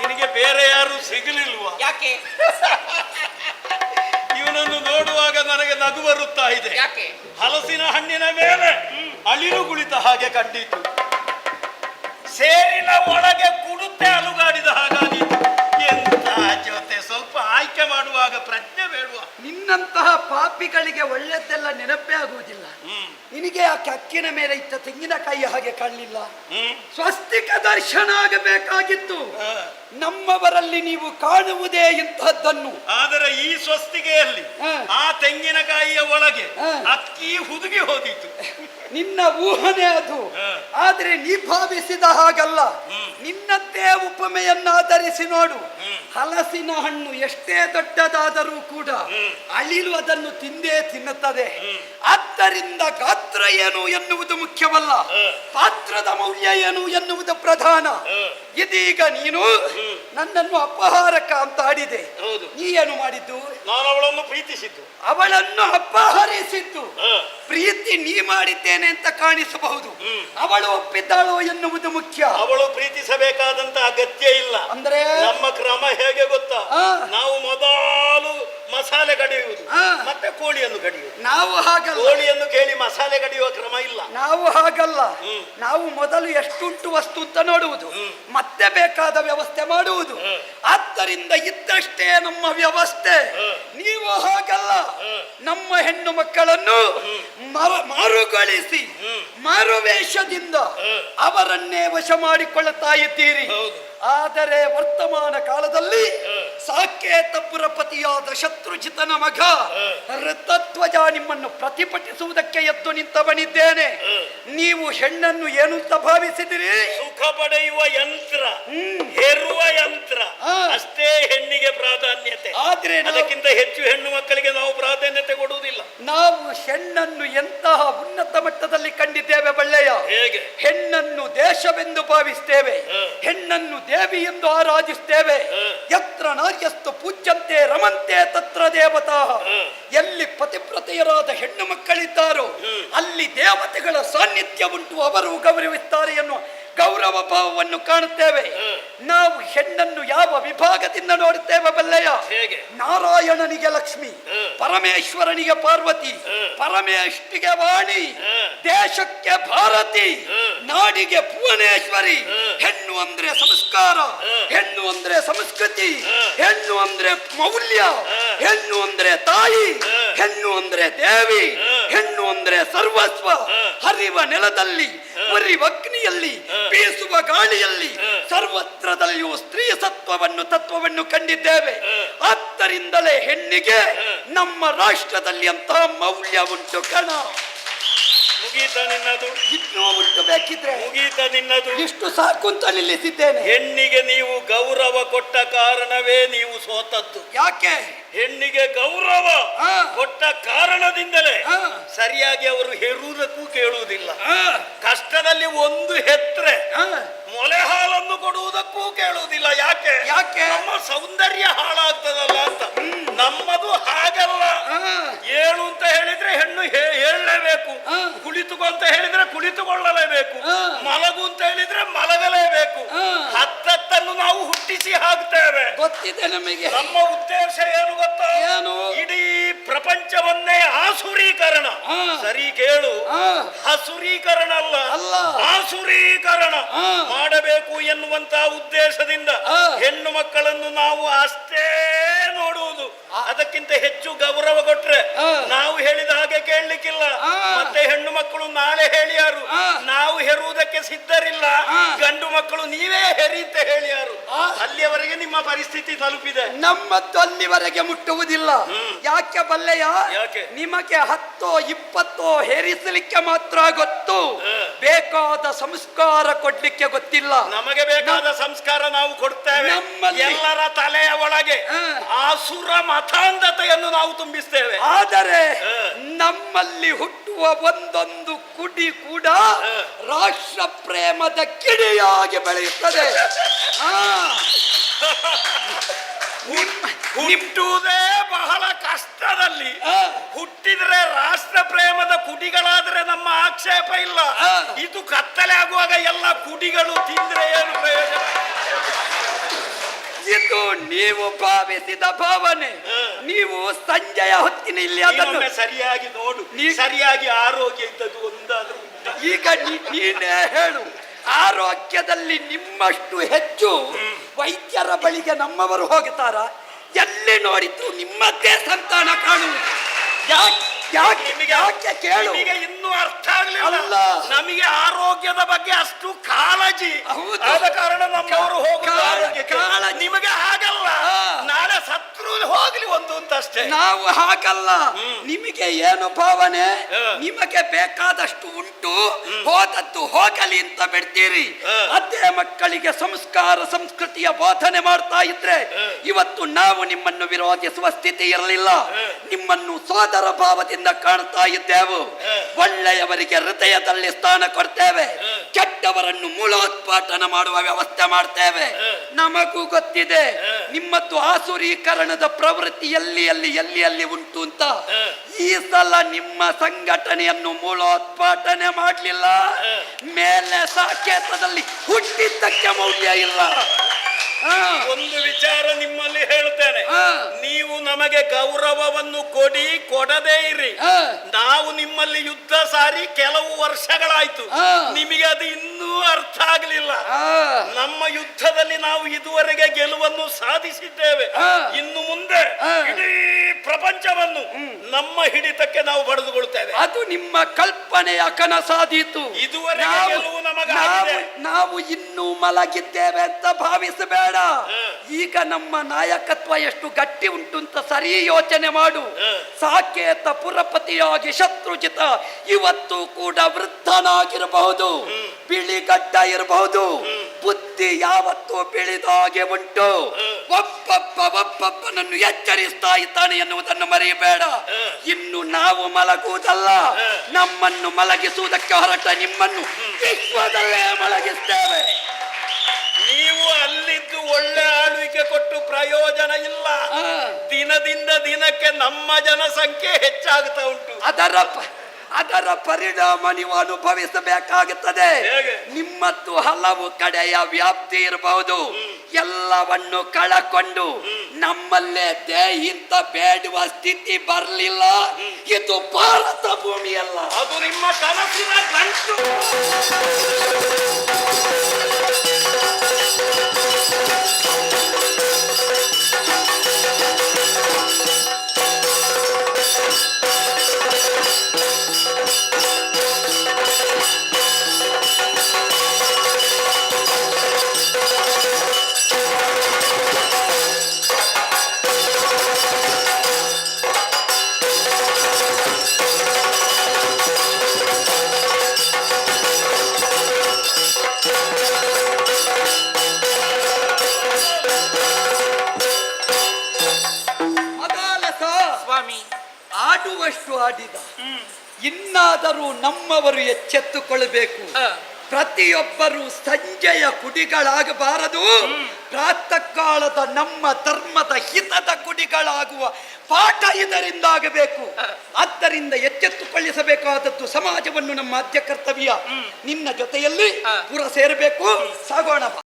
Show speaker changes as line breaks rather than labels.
ನಿನಗೆ ಬೇರೆ ಯಾರು ಸಿಗಲಿಲ್ವಾ?
ಯಾಕೆ?
ಇವನನ್ನು ನೋಡುವಾಗ ನನಗೆ ನಗು ಬರುತ್ತಾ ಇದೆ.
ಯಾಕೆ?
ಹಲಸಿನ ಹಣ್ಣಿನ ಮೇಲೆ ಅಳಿಲು ಕುಳಿತ ಹಾಗೆ ಕಂಡಿತು. ಸೇರಿನ ಒಳಗೆ ಕುಡುತ್ತೆ ಅಲುಗಾಡಿದ ಹಾಗಾಗಿತ್ತು ಎಂತ ಜೊತೆ ಸ್ವಲ್ಪ ಆಯ್ಕೆ ಮಾಡುವಾಗ ಪ್ರಜ್ಞೆ ಬೇಡುವ
ನಿನ್ನಂತಹ ಪಾಪಿಗಳಿಗೆ ಒಳ್ಳೆದ್ದೆಲ್ಲ ನೆನಪೇ ಆಗುವುದಿಲ್ಲ. ನಿನಗೆ ಆ ಕಕ್ಕಿನ ಮೇಲೆ ಇತ್ತ ತೆಂಗಿನಕಾಯಿ ಹಾಗೆ ಕಾಣಲಿಲ್ಲ. ಸ್ವಸ್ತಿಕ ದರ್ಶನ ಆಗಬೇಕಾಗಿತ್ತು. ನಮ್ಮವರಲ್ಲಿ ನೀವು ಕಾಣುವುದೇ ಇಂತಹದ್ದನ್ನು.
ಆದರೆ ಈ ಸ್ವಸ್ತಿಗೆಯಲ್ಲಿ. ಆ ತೆಂಗಿನಕಾಯಿಯ ಒಳಗೆ. ಅಕ್ಕಿ ಹುದುಗಿ ಹೋದಿತ್ತು
ನಿನ್ನ ಊಹನೆ ಅದು. ಆದ್ರೆ ನೀ ಭಾವಿಸಿದ ಹಾಗಲ್ಲ. ನಿನ್ನದ್ದೇ ಉಪಮೆಯನ್ನಾಧರಿಸಿ ನೋಡು. ಹಲಸಿನ ಹಣ್ಣು ಎಷ್ಟೇ ದೊಡ್ಡದಾದರೂ ಕೂಡ ಅಳಿಲು ಅದನ್ನು ತಿಂದೇ ತಿನ್ನುತ್ತದೆ. ಆದ್ದರಿಂದ ಗಾತ್ರ ಏನು ಎನ್ನುವುದು ಮುಖ್ಯವಲ್ಲ. ಪಾತ್ರದ ಮೌಲ್ಯ ಏನು ಎನ್ನುವುದು ಪ್ರಧಾನ. ಇದೀಗ ನೀನು ನನ್ನನ್ನು ಅಪಹಾರಕ ಅಂತ ಆಡಿದೆ. ನೀ ಏನು ಮಾಡಿದ್ದು?
ನಾನು ಅವಳನ್ನು ಪ್ರೀತಿಸಿದ್ದು.
ಅವಳನ್ನು ಅಪಹರಿಸಿದ್ದು. ಪ್ರೀತಿ ನೀ ಮಾಡಿದ್ದೇನೆ ಅಂತ ಕಾಣಿಸಬಹುದು. ಅವಳು ಒಪ್ಪಿದ್ದಾಳೋ ಎನ್ನುವುದು ಮುಖ್ಯ.
ಅವಳು ಪ್ರೀತಿಸಬೇಕಾದಂತ ಅಗತ್ಯ ಇಲ್ಲ.
ಅಂದ್ರೆ
ನಮ್ಮ ಕ್ರಮ ಹೇಗೆ ಗೊತ್ತಾ
ಆ.
ನಾವು ಮೊದಲು ಮಸಾಲೆ ಕಡಿಯುವುದು
ಆ.
ಮತ್ತೆ ಕೋಳಿಯನ್ನು ಕಡಿಯುವುದು
ನಾವು ಹಾಗಲ್ಲ.
ಕೋಳಿಯನ್ನು ಕೇಳಿ ಮಸಾಲೆ ಕಡಿಯುವ ಕ್ರಮ ಇಲ್ಲ.
ನಾವು ಹಾಗಲ್ಲ. ನಾವು ಮೊದಲು ಎಷ್ಟುಂಟು ವಸ್ತು ಅಂತ ನೋಡುವುದು. ಮತ್ತೆ ಬೇಕಾದ ವ್ಯವಸ್ಥೆ ಮಾಡುವುದು. ಆದ್ದರಿಂದ ಇದ್ದಷ್ಟೇ ನಮ್ಮ ವ್ಯವಸ್ಥೆ. ನೀವು ಹಾಗಲ್ಲ. ನಮ್ಮ ಹೆಣ್ಣು ಮಕ್ಕಳನ್ನು ಮರ- ಮಾರುಗೊಳಿಸಿ ಮಾರುವೇಷದಿಂದ ಅವರನ್ನೇ ವಶ ಮಾಡಿಕೊಳ್ಳುತ್ತಾ ಇದ್ದೀರಿ. ಆದರೆ ವರ್ತಮಾನ ಕಾಲದಲ್ಲಿ ಸಾಕೇತಪುರ ಪತಿಯಾದ ಶತ್ರುಜಿತನ ಮಗ. ಋತತ್ವಜ ನಿಮ್ಮನ್ನು ಪ್ರತಿಭಟಿಸುವುದಕ್ಕೆ ಎದ್ದು ನಿಂತವನಿದ್ದೇನೆ. ನೀವು ಹೆಣ್ಣನ್ನು ಏನು ಅಂತ ಭಾವಿಸಿದಿರಿ?
ಸುಖ ಪಡೆಯುವ ಯಂತ್ರ ಹೆರುವ ಯಂತ್ರ ಅಷ್ಟೇ ಹೆಣ್ಣಿಗೆ ಪ್ರಾಧಾನ್ಯತೆ.
ಆದ್ರೆ
ಅದಕ್ಕಿಂತ ಹೆಚ್ಚು ಹೆಣ್ಣು ಮಕ್ಕಳಿಗೆ ನಾವು ಪ್ರಾಧಾನ್ಯತೆ
ನಾವು ಹೆಣ್ಣನ್ನು ಎಂತಹ ಉನ್ನತ ಮಟ್ಟದಲ್ಲಿ ಕಂಡಿದ್ದೇವೆ ಬಳ್ಳೆಯ?
ಹೇಗೆ?
ಹೆಣ್ಣನ್ನು ದೇಶವೆಂದು ಭಾವಿಸ್ತೇವೆ. ಹೆಣ್ಣನ್ನು ದೇವಿ ಎಂದು ಆರಾಧಿಸ್ತೇವೆ. ಯತ್ರ ನಾರ್ಯಸ್ತು ಪೂಜ್ಯಂತೆ ರಮಂತೆ ತತ್ರ ದೇವತಾ. ಎಲ್ಲಿ ಪತಿವ್ರತೆಯರಾದ ಹೆಣ್ಣು ಮಕ್ಕಳಿದ್ದಾರೋ ಅಲ್ಲಿ ದೇವತೆಗಳ ಸಾನ್ನಿಧ್ಯ ಉಂಟು ಅವರು ಗೌರವಿಸ್ತಾರೆ ಎನ್ನುವ ಗೌರವ ಭಾವವನ್ನು ಕಾಣುತ್ತೇವೆ. ನಾವು ಹೆಣ್ಣನ್ನು ಯಾವ ವಿಭಾಗದಿಂದ ನೋಡುತ್ತೇವೆ ಬಲ್ಲೆಯ?
ಹೇಗೆ?
ನಾರಾಯಣನಿಗೆ ಲಕ್ಷ್ಮಿ ಪರಮೇಶ್ವರನಿಗೆ ಪಾರ್ವತಿ ಪರಮೇಶ್ವರಿಗೆ ವಾಣಿ ದೇಶಕ್ಕೆ ಭಾರತಿ ನಾಡಿಗೆ ಭುವನೇಶ್ವರಿ ಹೆಣ್ಣು ಅಂದ್ರೆ ಸಂಸ್ಕಾರ ಹೆಣ್ಣು ಅಂದ್ರೆ ಸಂಸ್ಕೃತಿ ಹೆಣ್ಣು ಅಂದ್ರೆ ಮೌಲ್ಯ ಹೆಣ್ಣು ಅಂದ್ರೆ ತಾಯಿ ಹೆಣ್ಣು ಅಂದ್ರೆ ದೇವಿ ಹೆಣ್ಣು ಅಂದ್ರೆ ಸರ್ವಸ್ವ ಹರಿವ ನೆಲದಲ್ಲಿ ಅಗ್ನಿಯಲ್ಲಿ
ವಗ್ನಿಯಲ್ಲಿ
ಬೀಸುವ ಗಾಳಿಯಲ್ಲಿ ಸರ್ವತ್ರದಲ್ಲಿಯೂ ಸ್ತ್ರೀ ಸತ್ವವನ್ನು ತತ್ವವನ್ನು ಕಂಡಿದ್ದೇವೆ. ಆದ್ದರಿಂದಲೇ ಹೆಣ್ಣಿಗೆ ನಮ್ಮ ರಾಷ್ಟ್ರದಲ್ಲಿ ಅಂತಹ ಮೌಲ್ಯ ಉಂಟು ಕಣ.
ಮುಗೀತ ನಿನ್ನದು.
ಇನ್ನು ಬೇಕಿದ್ರೆ
ಮುಗೀತ ನಿನ್ನದು.
ಇಷ್ಟು ಸಾಕು ಅಂತ ನಿಲ್ಲಿಸಿದ್ದೇನೆ.
ಹೆಣ್ಣಿಗೆ ನೀವು ಗೌರವ ಕೊಟ್ಟ ಕಾರಣವೇ ನೀವು ಸೋತದ್ದು.
ಯಾಕೆ?
ಹೆಣ್ಣಿಗೆ ಗೌರವ. ಕೊಟ್ಟ ಕಾರಣದಿಂದಲೇ. ಸರಿಯಾಗಿ ಅವರು ಹೆರುವುದಕ್ಕೂ ಕೇಳುವುದಿಲ್ಲ. ಕಷ್ಟದಲ್ಲಿ ಒಂದು ಹೆತ್ರೆ. ಮೊಲೆ ಹಾಲನ್ನು ಕೊಡುವುದಕ್ಕೂ ಕೇಳುವುದಿಲ್ಲ ಯಾಕೆ
ಯಾಕೆ?
ನಮ್ಮ ಸೌಂದರ್ಯ ಹಾಳಾಗ್ತದಲ್ಲ ಅಂತ ನಮ್ಮದು ಹಾಗಲ್ಲ
ಏನು
ಏಳು ಅಂತ ಹೇಳಿದ್ರೆ ಹೆಣ್ಣು ಹೇಳಲೇಬೇಕು. ಕುಳಿತುಕೋ ಅಂತ ಹೇಳಿದ್ರೆ ಕುಳಿತುಕೊಳ್ಳಲೇಬೇಕು. ಮಲಗು ಅಂತ ಹೇಳಿದ್ರೆ ಮಲಗಲೇಬೇಕು. ಹತ್ತತ್ತನ್ನು ನಾವು ಹುಟ್ಟಿಸಿ ಹಾಕ್ತೇವೆ
ಗೊತ್ತಿದೆ ನಮಗೆ
ನಮ್ಮ ಉದ್ದೇಶ ಏನು ಗೊತ್ತಾ
ಏನು?
ಇಡೀ ಪ್ರಪಂಚವನ್ನೇ. ಸರಿ ಕೇಳು. ಹಸುರೀಕರಣ ಅಲ್ಲ.
ಅಲ್ಲ.
ಆಸುರೀಕರಣ ಮಾಡಬೇಕು ಎನ್ನುವಂತಹ ಉದ್ದೇಶದಿಂದ ಹೆಣ್ಣು ಮಕ್ಕಳನ್ನು ನಾವು ಅಷ್ಟೇ ನೋಡುವುದು. ಅದಕ್ಕಿಂತ ಹೆಚ್ಚು ಗೌರವ ಕೊಟ್ರೆ ನಾವು ಹೇಳಿದ ಹಾಗೆ ಕೇಳಲಿಕ್ಕಿಲ್ಲ
ಹ.
ಮತ್ತೆ ಹೆಣ್ಣು ಮಕ್ಕಳು ನಾಳೆ ಹೇಳಿಯಾರು. ನಾವು ಹೆರುವುದಕ್ಕೆ ಸಿದ್ಧರಿಲ್ಲ. ಗಂಡು ಮಕ್ಕಳು ನೀವೇ ಹೆರಿ ಅಂತ ಹೇಳಿಯಾರು. ಅಲ್ಲಿಯವರೆಗೆ ನಿಮ್ಮ ಪರಿಸ್ಥಿತಿ ತಲುಪಿದೆ.
ನಮ್ಮದ್ದು ಅಲ್ಲಿವರೆಗೆ ಮುಟ್ಟುವುದಿಲ್ಲ. ಯಾಕೆ ಬಲ್ಲೆಯ? ನಿಮಗೆ ಹತ್ತೋ ಇಪ್ಪತ್ತೋ ಹೆರಿಸಲಿಕ್ಕೆ ಮಾತ್ರ ಗೊತ್ತು. ಬೇಕಾದ ಸಂಸ್ಕಾರ ಕೊಡ್ಲಿಕ್ಕೆ ಗೊತ್ತಿಲ್ಲ.
ನಮಗೆ ಬೇಕಾದ ಸಂಸ್ಕಾರ ನಾವು ಕೊಡ್ತೇವೆ. ಎಲ್ಲರ ತಲೆಯ ಒಳಗೆ. ಆಸುರ ಮತಾಂಧತೆಯನ್ನು ನಾವು ತುಂಬಿಸ್ತೇವೆ.
ಆದರೆ
ನಮ್ಮಲ್ಲಿ
ನಮ್ಮಲ್ಲಿ ಹುಟ್ಟುವ ಒಂದೊಂದು ಕುಡಿ ಕೂಡ ರಾಷ್ಟ್ರ ಪ್ರೇಮದ ಕಿಡಿಯಾಗಿ ಬೆಳೆಯುತ್ತದೆ.
ಹುಟ್ಟುವುದೇ ಬಹಳ ಕಷ್ಟದಲ್ಲಿ. ಹುಟ್ಟಿದ್ರೆ ರಾಷ್ಟ್ರ ಪ್ರೇಮದ ಕುಡಿಗಳಾದ್ರೆ ನಮ್ಮ ಆಕ್ಷೇಪ ಇಲ್ಲ. ಇದು ಕತ್ತಲೆ ಆಗುವಾಗ ಎಲ್ಲ ಕುಡಿಗಳು ತಿಂದ್ರೆ ಏನು?
ಇದು ನೀವು ಭಾವಿಸಿದ ಭಾವನೆ. ನೀವು ಸಂಜೆಯ ಹೊತ್ತಿನ ಇಲ್ಲಿ ಅದನ್ನು
ನೀನೊಮ್ಮೆ ಸರಿಯಾಗಿ ನೋಡು.
ನೀ-
ಸರಿಯಾಗಿ ಆರೋಗ್ಯ ಇದ್ದದ್ದು ಒಂದಾದ್ರೂ?
ಈಗ ನೀ- ನೀನೇ ಹೇಳು. ಆರೋಗ್ಯದಲ್ಲಿ ನಿಮ್ಮಷ್ಟು ಹೆಚ್ಚು ವೈದ್ಯರ ಬಳಿಗೆ ನಮ್ಮವರು ಹೋಗುತ್ತಾರ? ಎಲ್ಲಿ ನೋಡಿದ್ರು ನಿಮ್ಮದೇ ಸಂತಾನ ಕಾಣುವುದು ಯಾಕೆ ಯಾಕೆ
ನಿಮಗೆ
ಯಾಕೆ ಕೇಳು?
ನಿಮಗೆ ಇನ್ನೂ ಅರ್ಥ ಆಗ್ಲಿಲ್ಲ.
ಅಲ್ಲ.
ನಮಗೆ ಆರೋಗ್ಯದ ಬಗ್ಗೆ ಅಷ್ಟು ಕಾಳಜಿ.
ಹೌದು.
ಆದ ಕಾರಣ ನಮ್ಮವರು ಹೋಗುದು
ಕಾಳ-
ಆರೋಗ್ಯಕ್ಕೆ.
ಕಾಳಜಿ.
ನಿಮಗೆ ಹಾಗಲ್ಲ.
ಹಾ.
ನಾಳೆ ಸತ್ರು ಹೋಗ್ಲಿ ಒಂದು ಅಂತ ಅಷ್ಟೇ.
ನಾವು ಹಾಗಲ್ಲ. ನಿಮಗೆ ಏನು ಭಾವನೆ?
ಹ.
ನಿಮಗೆ ಬೇಕಾದಷ್ಟು ಉಂಟು. ಹೋದದ್ದು ಹೋಗಲಿ ಅಂತ ಬಿಡ್ತೀರಿ.
ಹ.
ಅದೇ ಮಕ್ಕಳಿಗೆ ಸಂಸ್ಕಾರ ಸಂಸ್ಕೃತಿಯ ಬೋಧನೆ ಮಾಡ್ತಾ ಇದ್ರೆ ಇವತ್ತು ನಾವು ನಿಮ್ಮನ್ನು ವಿರೋಧಿಸುವ ಸ್ಥಿತಿ ಇರಲಿಲ್ಲ. ನಿಮ್ಮನ್ನು ಸೋದರ ಭಾವದಿಂದ ಕಾಣ್ತಾ ಇದ್ದೆವು. ಒಳ್ಳೆಯವರಿಗೆ ಹೃದಯದಲ್ಲಿ ಸ್ಥಾನ ಕೊಡ್ತೇವೆ. ಕೆಟ್ಟವರನ್ನು ಮೂಲೋತ್ಪಾಟನ ಮಾಡುವ ವ್ಯವಸ್ಥೆ ಮಾಡ್ತೇವೆ. ನಮಗೂ ಗೊತ್ತಿದೆ. ನಿಮ್ಮದ್ದು ಆಸುರೀಕರಣದ ಪ್ರವೃತ್ತಿ ಎಲ್ಲಿ ಎಲ್ಲಿ ಎಲ್ಲಿ ಎಲ್ಲಿ ಉಂಟು ಅಂತ. ಈ ಸಲ ನಿಮ್ಮ ಸಂಘಟನೆಯನ್ನು ಮೂಲೋತ್ಪಾಟನೆ ಮಾಡಲಿಲ್ಲ. ಮೇಲೆ ಸಾಕೇತದಲ್ಲಿ ಹುಟ್ಟಿದ್ದಕ್ಕೆ ಮೌಲ್ಯ ಇಲ್ಲ.
ಒಂದು ವಿಚಾರ ನಿಮ್ಮಲ್ಲಿ ಹೇಳ್ತೇನೆ
ಹಾ.
ನೀವು ನಮಗೆ ಗೌರವವನ್ನು ಕೊಡಿ ಕೊಡದೇ ಇರಿ. ನಾವು ನಿಮ್ಮಲ್ಲಿ ಯುದ್ಧ ಸಾರಿ ಕೆಲವು ವರ್ಷಗಳಾಯ್ತು. ನಿಮಗೆ ಅದು ಇನ್ನೂ ಅರ್ಥ ಆಗಲಿಲ್ಲ. ನಮ್ಮ ಯುದ್ಧದಲ್ಲಿ ನಾವು ಇದುವರೆಗೆ ಗೆಲುವನ್ನು ಸಾಧಿಸಿದ್ದೇವೆ. ಇನ್ನು ಮುಂದೆ. ಇಡೀ ಪ್ರಪಂಚವನ್ನು ನಮ್ಮ ಹಿಡಿತಕ್ಕೆ ನಾವು ಪಡೆದುಕೊಳ್ತೇವೆ
ಅದು ನಿಮ್ಮ ಕಲ್ಪನೆಯ ಕನಸಾದೀತು.
ಇದುವರೆಗೆ
ನಾವು-
ಗೆಲುವು.
ನಾವು- ಇನ್ನೂ ಮಲಗಿದ್ದೇವೆ ಅಂತ ಭಾವಿಸಬೇಡ. ಈಗ ನಮ್ಮ ನಾಯಕತ್ವ ಎಷ್ಟು ಗಟ್ಟಿ ಉಂಟು ಅಂತ ಸರಿ ಯೋಚನೆ ಮಾಡು. ಸಾಕೇತ ಪುರಪತಿಯಾಗಿ ಶತ್ರುಜಿತ ಇವತ್ತು ಕೂಡ ವೃದ್ಧನಾಗಿರಬಹುದು. ಬಿಳಿಗಡ್ಡ ಇರಬಹುದು. ಬುದ್ಧಿ ಯಾವತ್ತೂ ಬಿಳಿದಾಗೆ ಉಂಟು. ಒಬ್ಬೊಬ್ಬ ಒಬ್ಬೊಬ್ಬನನ್ನು ಎಚ್ಚರಿಸ್ತಾ ಇದ್ದಾನೆ ಎನ್ನುವುದನ್ನು ಮರೆಯಬೇಡ ಇನ್ನು ನಾವು ಮಲಗುವುದಲ್ಲ. ನಮ್ಮನ್ನು ಮಲಗಿಸುವುದಕ್ಕೆ ಹೊರಟ ನಿಮ್ಮನ್ನು ವಿಶ್ವದಲ್ಲೇ ಮಲಗಿಸ್ತೇವೆ.
ನೀವು ಅಲ್ಲಿದ್ದು ಒಳ್ಳೆ ಆಳ್ವಿಕೆ ಕೊಟ್ಟು ಪ್ರಯೋಜನ ಇಲ್ಲ. ದಿನದಿಂದ ದಿನಕ್ಕೆ ನಮ್ಮ ಜನಸಂಖ್ಯೆ ಹೆಚ್ಚಾಗ್ತಾ ಉಂಟು.
ಅದರ ಅದರ ಪರಿಣಾಮ ನೀವು ಅನುಭವಿಸಬೇಕಾಗುತ್ತದೆ? ನಿಮ್ಮತ್ತು ಹಲವು ಕಡೆಯ ವ್ಯಾಪ್ತಿ ಇರಬಹುದು. ಎಲ್ಲವನ್ನು ಕಳಕೊಂಡು ನಮ್ಮಲ್ಲೇ ಇಂತ ಬೇಡುವ ಸ್ಥಿತಿ ಬರಲಿಲ್ಲ. ಇದು ಭಾರತ ಭೂಮಿಯಲ್ಲ.
ಅದು ನಿಮ್ಮ ಕನಸಿನ ಗಂಟು. Música
ಆಡುವಷ್ಟು ಆಡಿದ. ಇನ್ನಾದರೂ ನಮ್ಮವರು ಎಚ್ಚೆತ್ತುಕೊಳ್ಳಬೇಕು. ಪ್ರತಿಯೊಬ್ಬರು ಸಂಜೆಯ ಕುಡಿಗಳಾಗಬಾರದು. ಪ್ರಾತಃ ಕಾಲದ ನಮ್ಮ ಧರ್ಮದ ಹಿತದ ಕುಡಿಗಳಾಗುವ ಪಾಠ ಇದರಿಂದಾಗಬೇಕು. ಆದ್ದರಿಂದ ಎಚ್ಚೆತ್ತುಕೊಳ್ಳಿಸಬೇಕಾದದ್ದು ಸಮಾಜವನ್ನು ನಮ್ಮ ಆದ್ಯ ಕರ್ತವ್ಯ ನಿನ್ನ ಜೊತೆಯಲ್ಲಿ ಪುರ ಸೇರಬೇಕು. ಸಾಗೋಣ.